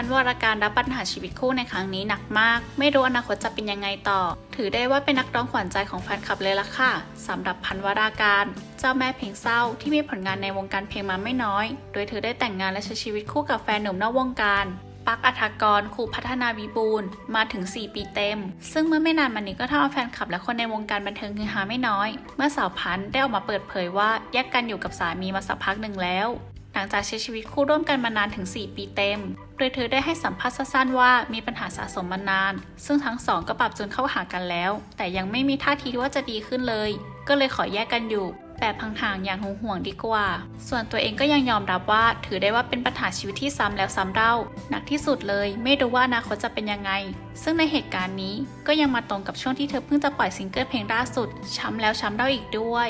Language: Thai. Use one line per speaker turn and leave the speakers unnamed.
พันวรการรับปัญหาชีวิตคู่ในครั้งนี้หนักมาก ไม่รู้อนาคตจะเป็นยังไงต่อ ถือได้ว่าเป็นนักร้องขวัญใจของแฟนคลับเลยล่ะค่ะสำหรับพันวราการ เจ้าแม่เพลงเศร้าที่มีผลงานในวงการเพลงมาไม่น้อย โดยเธอได้แต่งงานและใช้ชีวิตคู่กับแฟนหนุ่มนอกวงการปักอัฐกรครูพัฒนาวิบูลย์มาถึง 4 ปีเต็ม ซึ่งเมื่อไม่นานมานี้ก็ทำเอาแฟนคลับและคนในวงการบันเทิงฮือฮาไม่น้อย เมื่อสาวพันธ์ได้ออกมาเปิดเผยว่าแยกกันอยู่กับสามีมาสักพักหนึ่งแล้ว ลังจากใช้ชีวิตคู่ร่วมกันมานานถึง 4 ปีเต็ม โดยเธอได้ให้สัมภาษณ์สั้นๆว่ามีปัญหาสะสมมานาน ซึ่งทั้งสองก็ปรับจูนเข้าหากันแล้ว แต่ยังไม่มีท่าทีว่าจะดีขึ้นเลย ก็เลยขอแยกกันอยู่แบบห่างๆอย่างห่วงๆดีกว่า ส่วนตัวเองก็ยังยอมรับว่า ถือได้ว่าเป็นปัญหาชีวิตที่ซ้ำแล้วซ้ำเล่า หนักที่สุดเลย ไม่รู้ว่าอนาคตจะเป็นยังไง ซึ่งในเหตุการณ์นี้ก็ยังมาตรงกับช่วงที่เธอเพิ่งจะปล่อยซิงเกิลเพลงล่าสุด ช้ำแล้วช้ำเล่าอีกด้วย